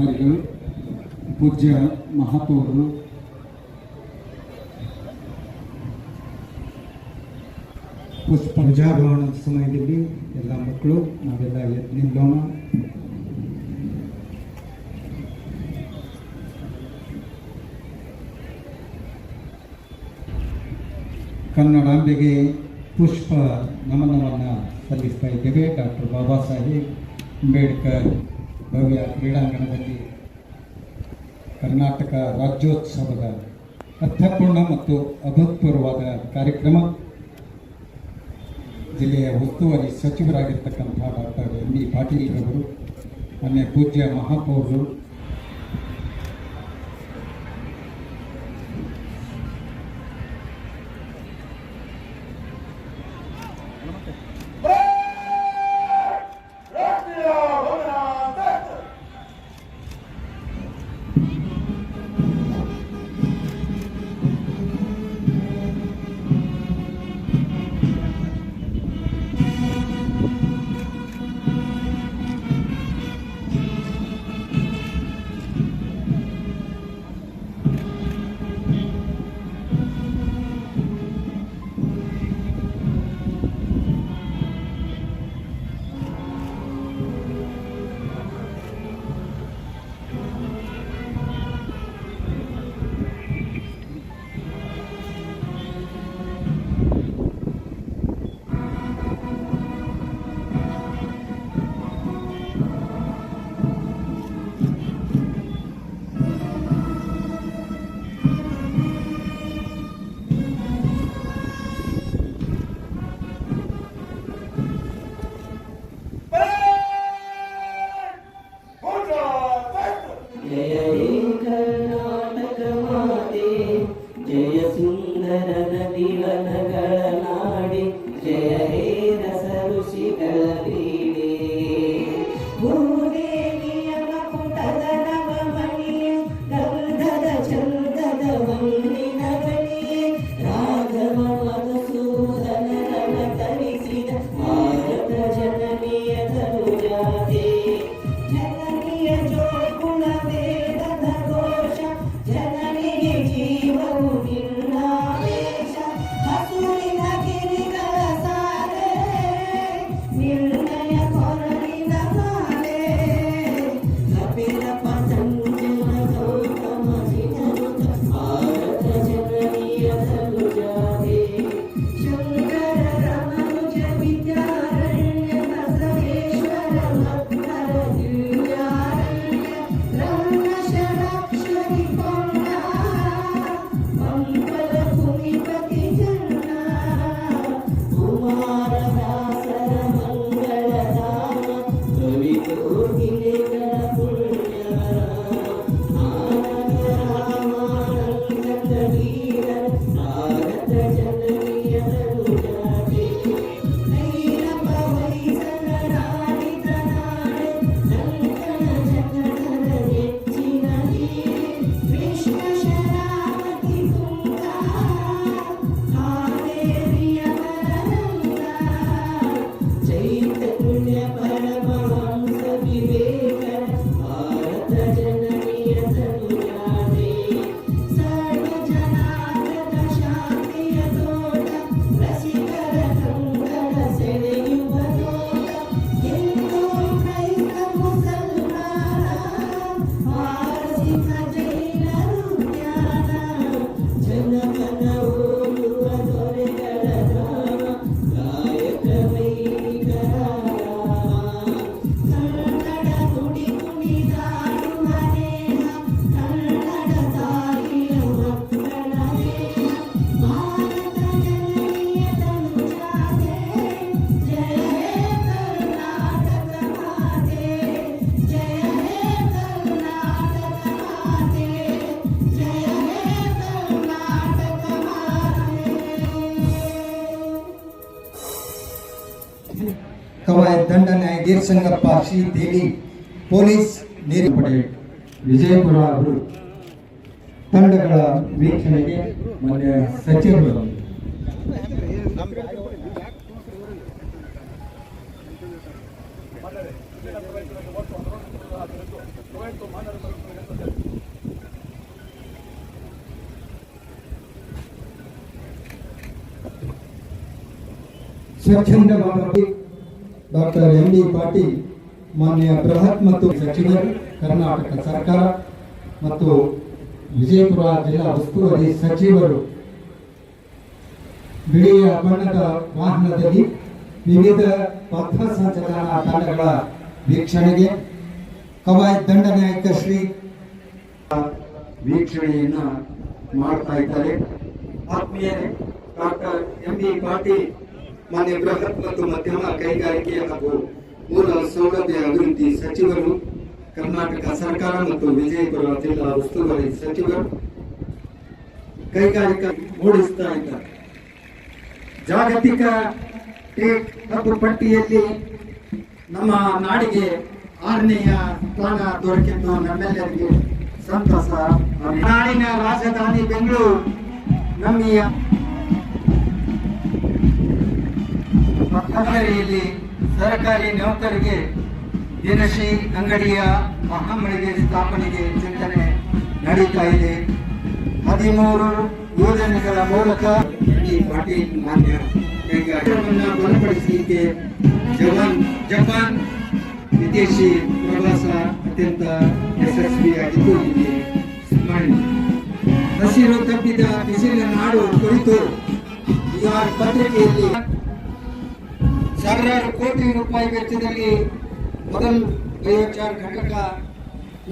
ಮಠಾಧಿಕಾರಿಗಳು ಪೂಜ್ಯ ಮಹಾಪೌರರು. ಪುಷ್ಪ ಪ್ರಜಾಭವನದ ಸಮಯದಲ್ಲಿ ಎಲ್ಲ ಮಕ್ಕಳು, ನಾವೆಲ್ಲ ನಿಲ್ಲೋಣ ಕನ್ನಡಾಂಬೆಗೆ ಪುಷ್ಪ ನಮನವನ್ನು ಸಲ್ಲಿಸ್ತಾ ಇದ್ದೇವೆ. ಡಾಕ್ಟರ್ ಬಾಬಾ ಸಾಹೇಬ್ ಅಂಬೇಡ್ಕರ್ ಭವ್ಯ ಕ್ರೀಡಾಂಗಣದಲ್ಲಿ ಕರ್ನಾಟಕ ರಾಜ್ಯೋತ್ಸವದ ಅರ್ಥಪೂರ್ಣ ಮತ್ತು ಅಭೂತಪೂರ್ವವಾದ ಕಾರ್ಯಕ್ರಮ. ಜಿಲ್ಲೆಯ ಉಸ್ತುವಾರಿ ಸಚಿವರಾಗಿರ್ತಕ್ಕಂಥ ಡಾಕ್ಟರ್ ಎಂ ಬಿ ಪಾಟೀಲ್ ಅವರು ಮೊನ್ನೆ ಪೂಜ್ಯ ಮಹಾಪೌರರು ಕವಾಯತ್ ದಂಡ ನ್ಯಾಯಧೀರ್ ಸಂಗಪ್ಪ ಶ್ರೀ ದೇವಿ ಪೊಲೀಸ್ ನೀರು ಪಡೆ ವಿಜಯಪುರ ಅವರು ತಂಡಗಳ ವೀಕ್ಷಣೆಗೆ ಮಾನ್ಯ ಸಚಿವರು. ಸ್ವಚ್ಛಂದವಾಗಿ ಡಾಕ್ಟರ್ ಎಂ ಬಿ ಪಾಟೀಲ್, ಮಾನ್ಯ ಬೃಹತ್ ಮತ್ತು ಸಚಿವರು ಕರ್ನಾಟಕ ಸರ್ಕಾರ ಮತ್ತು ವಿಜಯಪುರ ಜಿಲ್ಲಾ ಉಸ್ತುವಾರಿ ಸಚಿವರು. ಬಿಳಿಯ ಬಣ್ಣದ ವಾಹನದಲ್ಲಿ ವಿವಿಧ ಪಥ ಸಂಚಲನ ತಂಡಗಳ ವೀಕ್ಷಣೆಗೆ ಕವಾಯತ್ ದಂಡನಾಯಕ ಶ್ರೀ ವೀಕ್ಷಣೆಯನ್ನ ಮಾಡ್ತಾ ಇದ್ದಾರೆ. ಆತ್ಮೀಯರೇ, ಡಾಕ್ಟರ್ ಎಂ ಬಿ ಪಾಟೀಲ್ ಮಾನ್ಯ ಬೃಹತ್ ಮತ್ತು ಮಧ್ಯಮ ಕೈಗಾರಿಕೆ ಹಾಗೂ ಮೂಲ ಸೌಲಭ್ಯ ಅಭಿವೃದ್ಧಿ ಸಚಿವರು, ಕರ್ನಾಟಕ ಸರ್ಕಾರ ಮತ್ತು ವಿಜಯಪುರ ಜಿಲ್ಲಾ ಉಸ್ತುವಾರಿ ಸಚಿವರು ಕೈಗಾರಿಕಾ ಮೂಡಿಸ್ತಾ ಇದ್ದಾರೆ. ಜಾಗತಿಕ ಟೇಕ್ ಹಬ್ಬ ಪಟ್ಟಿಯಲ್ಲಿ ನಮ್ಮ ನಾಡಿಗೆ ಆರನೆಯ ಸ್ಥಾನ ದೊರಕಿದ್ದು ನಮ್ಮೆಲ್ಲರಿಗೆ ಸಂತಸ. ನಾಡಿನ ರಾಜಧಾನಿ ಬೆಂಗಳೂರು, ನಮ್ಮಿಯ ಮಕ್ಕಳಲ್ಲಿ ಸರ್ಕಾರಿ ನೌಕರಿಗೆ ದಿನಸಿ ಅಂಗಡಿಯ ಮಹಾಮಳಿಗೆ ಸ್ಥಾಪನೆಗೆ ಚಿಂತನೆ ನಡೀತಾ ಇದೆ. ಹದಿಮೂರು ಯೋಜನೆಗಳ ಮೂಲಕ ಈ ಪಾಟೀಲ್ ಮಾನ್ಯ ಬಲಪಡಿಸಲಿಕ್ಕೆ ಜವಾನ್, ಜಪಾನ್ ವಿದೇಶಿ ಪ್ರವಾಸ ಅತ್ಯಂತ ಯಶಸ್ವಿಯಾಗಿದ್ದು ಇಲ್ಲಿ ಹಸಿರು ತಪ್ಪಿದ ಬಿಸಿಲಿನ ನಾಡು ಕುರಿತು ಪತ್ರಿಕೆಯಲ್ಲಿ ಸಾವಿರಾರು ಕೋಟಿ ರೂಪಾಯಿ ವೆಚ್ಚದಲ್ಲಿ ಮೊದಲ ಬಯೋಚಾರ್ ಘಟಕ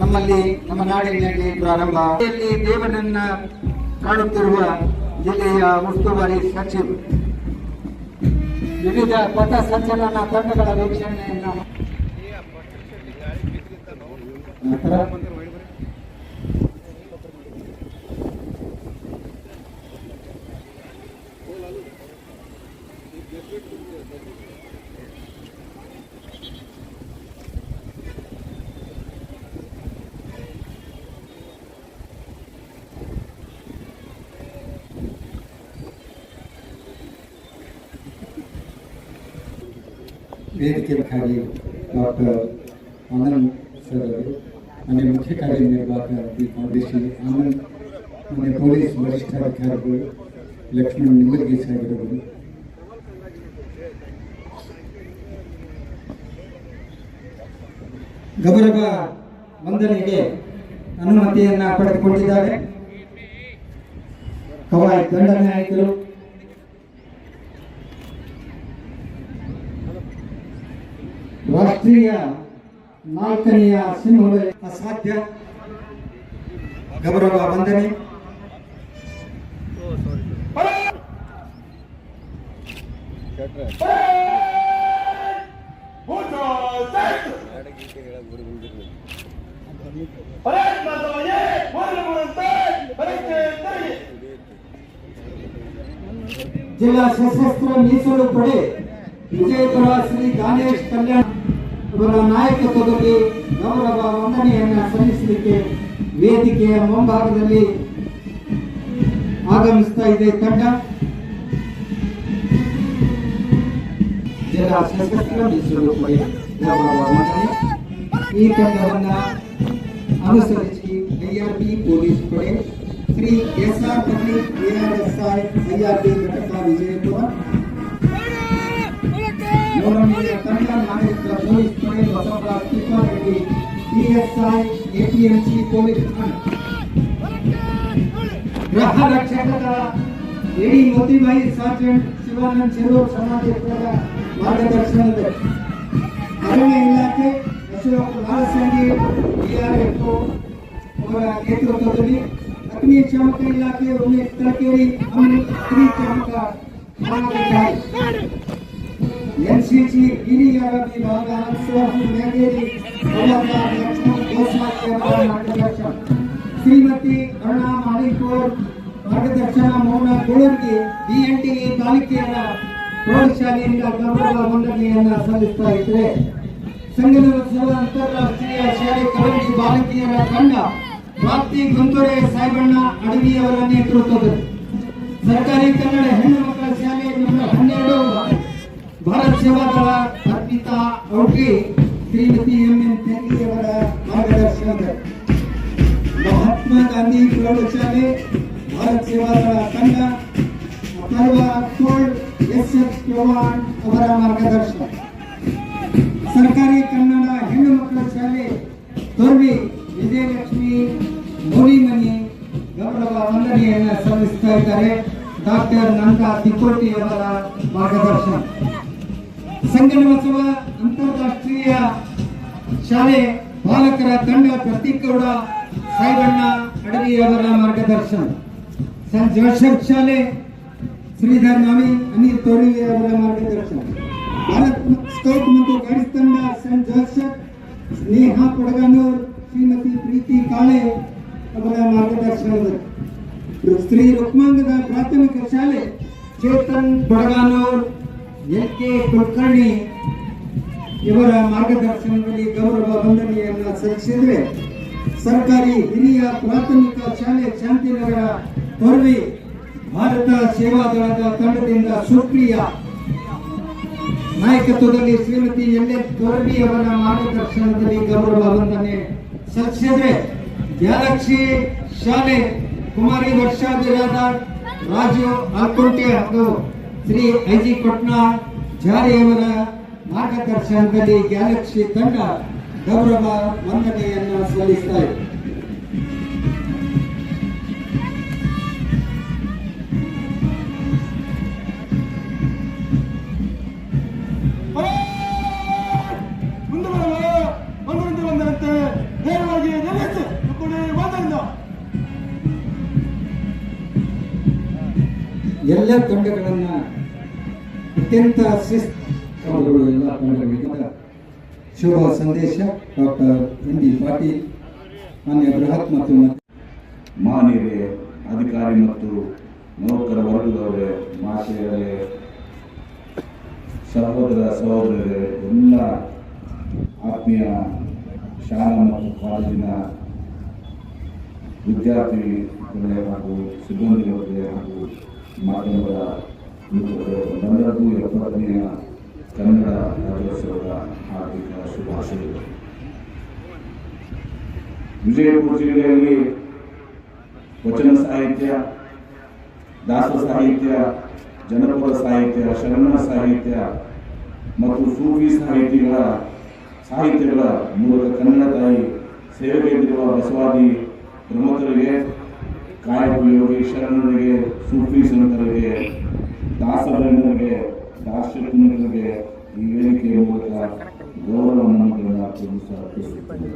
ನಮ್ಮಲ್ಲಿ ನಮ್ಮ ನಾಡಿನಲ್ಲಿ ಪ್ರಾರಂಭ. ದೇವನನ್ನ ಕಾಣುತ್ತಿರುವ ಜಿಲ್ಲೆಯ ಉಸ್ತುವಾರಿ ಸಚಿವ. ವಿವಿಧ ಪಥ ಸಂಚಲನ ತಂಡಗಳ ವೀಕ್ಷಣೆಯನ್ನು ವೇದಿಕೆ ಅಧಿಕಾರಿ ಡಾಕ್ಟರ್ ಆನಂದ್ ಸರ್ ಅವರು ಮನೆ ಮುಖ್ಯ ಕಾರ್ಯನಿರ್ವಾಹಕ ಡಿ ಫೌಂಡೇಶನ್ ಆನಂದ್ ಮನೆ ಪೊಲೀಸ್ ವರಿಷ್ಠಾಧಿಕಾರಿಗಳು ಲಕ್ಷ್ಮಣ್ ನಿಮರ್ಗಿ ಸಾಗಿರಬಹುದು ಗೌರವ ವಂದನೆಗೆ ಅನುಮತಿಯನ್ನ ಪಡೆದುಕೊಂಡಿದ್ದಾರೆ. ಕವಾಯತ್ ದಂಡನಾಯಕರು ರಾಷ್ಟ್ರೀಯ ನಾಲ್ಕನೆಯ ಸಿಂಹವೇ ಅಸಾಧ್ಯ ಗೌರವ ವಂದನೆ ಜಿಲ್ಲಾ ಸಶಸ್ತ್ರ ಮೀಸಲು ಪಡೆ ವಿಜಯಪುರ ಶ್ರೀ ಗಾನೇಶ್ ಕಲ್ಯಾಣ ಅವರ ನಾಯಕತ್ವದಲ್ಲಿ ಗೌರವ ವಂದನೆಯನ್ನ ಸಲ್ಲಿಸಲಿಕ್ಕೆ ವೇದಿಕೆಯ ಮುಂಭಾಗದಲ್ಲಿ ಆಗಮಿಸ್ತಾ ಇದೆ ತಂಡ. ಜಿಲ್ಲಾ ಸಶಸ್ತ್ರ ಮೀಸಲು ಪಡೆ ಗೌರವ ವಂದನೆ ಈ ತಂಡವನ್ನ ಅನುಸರಿಸಿ ಐಆರ್ಬಿ ಪೊಲೀಸ್ ಪಡೆ Shri S R public ARSI IRB ಘಟಕ ವಿಜಯಪುರ ಗೌರವನೀಯ ಕನ್ನಡ ನಾಗರಿಕ ಪೊಲೀಸ್ ಪಡೆ Basavaraj Tippareddy PSI APMC police ಠಾಣೆ ಗೃಹ ರಕ್ಷಕರ ಎಡಿ ಮೋತಿಬಾಯಿ ಸಾರ್ಜೆಂಟ್ ಶಿವಾನಂದ್ ಚೆಲ್ಲೂರ್ ಸಮಾಜದ ಮಾರ್ಗದರ್ಶನದ ಅರಣ್ಯ ಇಲಾಖೆ ಅಶೋಕ್ ಲಾಲ್ಸಂಗಿ ಡಿಆರ್ಎಫ್ ಅವರ ನೇತೃತ್ವದಲ್ಲಿ ಅಗ್ನಿಶಾಮಕ ಇಲಾಖೆ ಉಮೇಶ್ ತಲಕೇರಿ ಅಮೃತ್ ಸ್ತ್ರೀ ಚಾಮಕ ಠಾಣಾಧಿಕಾರಿ ಎನ್ಸಿಸಿ ಹಿರಿಯರ ವಿಭಾಗ ಅನ್ಸೋಹು ಮೇಗೇರಿ ಲಕ್ಷ್ಮಣ್ ಗೋಸ್ವಾಮಿ ಅವರ ಶ್ರೀಮತಿ ಕರುಣಾ ಮಾಲಿಕೋರ್ ಮಾರ್ಗದರ್ಶನ ಮೌನ ಕುಳರ್ಗಿ ಬಿ ಎನ್ ಟಿ ಪಾಲಿಕೆಯ ಪ್ರೌಢಶಾಲೆಯಿಂದ ಗೌರವ ವಂದನೆಯನ್ನ ಸಲ್ಲಿಸ್ತಾ ಇದ್ರೆ ಸಂಘದ ಅಂತಾರಾಷ್ಟ್ರೀಯ ಶಾಲೆ ಕಬಡ್ಡಿ ಬಾಲಕಿಯರ ತಂಡ ಪ್ರಾಪ್ತಿ ಗುಂತೂರೆ ಸಾಯಿಬಣ್ಣ ಅಡವಿಯವರ ನೇತೃತ್ವದಲ್ಲಿ. ಸರ್ಕಾರಿ ಕನ್ನಡ ಹೆಣ್ಣು ಮಕ್ಕಳ ಶಾಲೆ ನಂಬರ್ ಹನ್ನೆರಡು ಭಾರತ್ ಸೇವಾದಳ ಅರ್ಪಿತಾ ಔಟ್ರಿ ಶ್ರೀಮತಿ ಎಂ ಎನ್ ತೆಂಗಿಯವರ ಮಾರ್ಗದರ್ಶನದ ಮಹಾತ್ಮ ಗಾಂಧಿ ಪ್ರೌಢಶಾಲೆ, ಭಾರತ್ ಸೇವಾದಳ ತಂಡ, ಪರ್ವ ಕೋಲ್ಡ್ ಎಸ್ ಎಸ್ ಚೌಹಾಣ್ ಅವರ ಮಾರ್ಗದರ್ಶನ. ಸರ್ಕಾರಿ ಕನ್ನಡ ಹೆಣ್ಣು ಮಕ್ಕಳ ಶಾಲೆ ತೋರ್ವಿ ವಿಜಯಲಕ್ಷ್ಮಿ ಮೌಲಿಮನಿ ಗೌರವ ವಂದನೆಯನ್ನು ಸಲ್ಲಿಸ್ತಾ ಇದ್ದಾರೆ. ಡಾಕ್ಟರ್ ನಂದಾ ತಿಕೋಟಿ ಅವರ ಮಾರ್ಗದರ್ಶನ. ಸಂಗಮಬಸವ ಅಂತಾರಾಷ್ಟ್ರೀಯ ಶಾಲೆ ಬಾಲಕರ ತಂಡ ಪ್ರತೀಕೌಡ ಸಾಯಿಬಣ್ಣ ಅಡವಿ ಅವರ ಮಾರ್ಗದರ್ಶನ. ಸೆಂಟ್ ಜೋಸೆಫ್ ಶಾಲೆ ಶ್ರೀಧರ್ ನಾಮಿ ಅನಿಲ್ ತೋರಿ ಅವರ ಮಾರ್ಗದರ್ಶನ. ಭಾರತ್ ಸ್ಕೌಟ್ ಮತ್ತು ಗೈಡ್ಸ್ ತಂಡ ಸೆಂಟ್ ಜೋಸೆಫ್ ಸ್ನೇಹ ಕೊಡಗನೂರ್ ಶ್ರೀಮತಿ ಪ್ರೀತಿ ಕಾಳೆ ಅವರ ಮಾರ್ಗದರ್ಶನದಲ್ಲಿ ಶ್ರೀ ರುಕ್ಮಾಂಗದ ಪ್ರಾಥಮಿಕ ಶಾಲೆ ಚೇತನ್ ಬಡಗಾನೂರ್ ಎಲ್ ಕೆ ಕುಲಕರ್ಣಿ ಇವರ ಮಾರ್ಗದರ್ಶನದಲ್ಲಿ ಗೌರವ ವಂದನೆಯನ್ನು ಸಲ್ಲಿಸಿದ್ರೆ ಸರ್ಕಾರಿ ಹಿರಿಯ ಪ್ರಾಥಮಿಕ ಶಾಲೆ ಶಾಂತಿನಗರ ತೊರವಿ ಭಾರತ ಸೇವಾದಳದ ತಂಡದಿಂದ ಸುಪ್ರಿಯ ನಾಯಕತ್ವದಲ್ಲಿ ಶ್ರೀಮತಿ ಎಲ್ ಎಸ್ ತೊರವಿ ಅವರ ಮಾರ್ಗದರ್ಶನದಲ್ಲಿ ಗೌರವ ವಂದನೆ ಸಲ್ಲಿಸಿದ್ರೆ ಗ್ಯಾಲಕ್ಸಿ ಶಾಲೆ ಕುಮಾರಿ ವರ್ಷಾ ಬಿರಾದಾರ್ ರಾಜು ಆಲ್ಕೋಟೆ ಹಾಗೂ ಶ್ರೀ ಐಜಿ ಜಿ ಜಾರಿ ಅವರ ಮಾರ್ಗದರ್ಶನದಲ್ಲಿ ಗ್ಯಾಲಕ್ಸಿ ತಂಡ ಗೌರವ ವಂದನೆಯನ್ನು ಸಲ್ಲಿಸ್ತಾ ಇದೆ. ಎಲ್ಲ ಬರಲು ಅತ್ಯಂತ ಶಿಸ್ತುಗಳು ಎಲ್ಲ ತಂಡಗಳಿಂದ ಶುಭ ಸಂದೇಶ, ಡಾಕ್ಟರ್ ಎನ್ ಡಿ ಪಾಟೀಲ್, ಮಾನ್ಯ ಬೃಹತ್ ಮತ್ತು ಮಾನ್ಯರೇ ಅಧಿಕಾರಿ ಮತ್ತು ನೌಕರ ವರ್ಗದವರೇ, ಮಾತೆಯರೇ, ಸಹೋದರ ಸಹೋದರರೇ, ಎಲ್ಲ ಆತ್ಮೀಯ ಶಾಲಾ ಮತ್ತು ಕಾಲೇಜಿನ ವಿದ್ಯಾರ್ಥಿಗಳೇ ಹಾಗೂ ಸಿಬ್ಬಂದಿಗಳೇ ಹಾಗೂ ಮಿತ್ರರೇ ನಮ್ಮೆಲ್ಲರಿಗೂ ಎಪ್ಪತ್ತನೆಯ ಕನ್ನಡ ರಾಜ್ಯೋತ್ಸವದ ಹಾರ್ದಿಕ ಶುಭಾಶಯಗಳು ವಿಜಯಪುರ ಜಿಲ್ಲೆಯಲ್ಲಿ ವಚನ ಸಾಹಿತ್ಯ, ದಾಸ ಸಾಹಿತ್ಯ, ಜನಪದ ಸಾಹಿತ್ಯ ಶರಣ ಸಾಹಿತ್ಯ ಮತ್ತು ಸೂಫಿ ಸಾಹಿತಿಗಳ ಸಾಹಿತ್ಯಗಳ ಮೂಲಕ ಕನ್ನಡ ತಾಯಿ ಸೇವೆಗೈದಿರುವ ಬಸವಾದಿ ಪ್ರಮುಖರಿಗೆ ಕಾಯಕಯೋಗಿ ಶರಣರಿಗೆ ಸೂಫಿ ಸಂತರಿಗೆ ದಾಸಬಂಧರಿಗೆ ದಾರ್ಶನಿಕರಿಗೆ ಈ ವೇದಿಕೆಯ ಮೂಲಕ ಗೌರವ ನಮನಗಳನ್ನು ಅರ್ಪಿಸುತ್ತೇನೆ.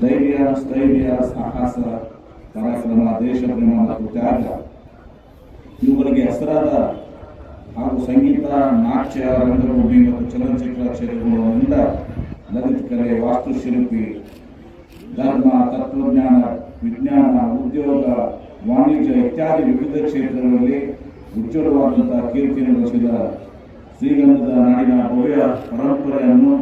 ಧೈರ್ಯ, ಸ್ಥೈರ್ಯ, ಸಾಹಸ, ಪರಾಕ್ರಮ ದೇಶಪ್ರೇಮ ಮತ್ತು ತ್ಯಾಗ, ಇವುಗಳಿಗೆ ಹೆಸರಾದ ಹಾಗೂ ಸಂಗೀತ, ನಾಟ್ಯ, ರಂಗಭೂಮಿ ಮತ್ತು ಚಲನಚಿತ್ರ ಕ್ಷೇತ್ರಗಳಿಂದ ಲಲಿತ ಕಲೆ, ವಾಸ್ತುಶಿಲ್ಪಿ, ಧರ್ಮ, ತತ್ವಜ್ಞಾನ, ವಿಜ್ಞಾನ, ಉದ್ಯೋಗ, ವಾಣಿಜ್ಯ ಇತ್ಯಾದಿ ವಿವಿಧ ಕ್ಷೇತ್ರಗಳಲ್ಲಿ ಉಜ್ವಲವಾದಂತಹ ಕೀರ್ತಿಯನ್ನು ಶ್ರೀಗಂಧದ ನಾಡಿನ ಭವ್ಯ ಪರಂಪರೆಯನ್ನು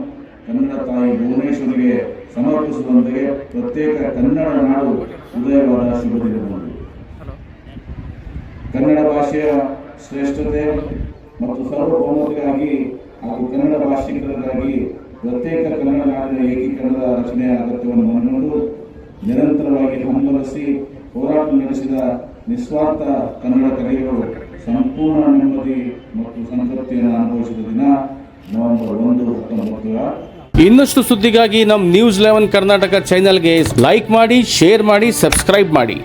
ಕನ್ನಡ ತಾಯಿ ಭುವನೇಶ್ವರಿಗೆ ಸಮರ್ಪಿಸುವಂತೆ ಪ್ರತ್ಯೇಕ ಕನ್ನಡ ನಾಡು ಉದಯವಾದ ಶುಭ ದಿನದಂದು ಕನ್ನಡ ಭಾಷೆಯ ಶ್ರೇಷ್ಠತೆ ಮತ್ತು ಸಾರ್ವಭೌಮತೆಗಾಗಿ ಹಾಗೂ ಕನ್ನಡ ಭಾಷಿಕರಿಗಾಗಿ ಪ್ರತ್ಯೇಕ ಕನ್ನಡ ನಾಡಿನ ಏಕೀಕರಣದ ರಚನೆಯ ಅಗತ್ಯವನ್ನು ಮನಗಂಡು ನಿರಂತರವಾಗಿ ಹಂಬಲಿಸಿ ಹೋರಾಟ ನಡೆಸಿದ ನಿಸ್ವಾರ್ಥ ಕನ್ನಡ ಕಲೆಗಳು ಸಂಪೂರ್ಣ ನೆಮ್ಮದಿ ಮತ್ತು ಸಂತೃಪ್ತಿಯನ್ನು ಅನುಭವಿಸಿದ ದಿನ ನವೆಂಬರ್ ಒಂದು, ಹತ್ತೊಂಬತ್ತು. ಇನ್ನಷ್ಟು ಸುದ್ದಿಗಾಗಿ ನಮ್ಮ ನ್ಯೂಸ್ ಲೆವೆನ್ ಕರ್ನಾಟಕ ಚಾನೆಲ್ಗೆ ಲೈಕ್ ಮಾಡಿ ಶೇರ್ ಮಾಡಿ ಸಬ್ಸ್ಕ್ರೈಬ್ ಮಾಡಿ.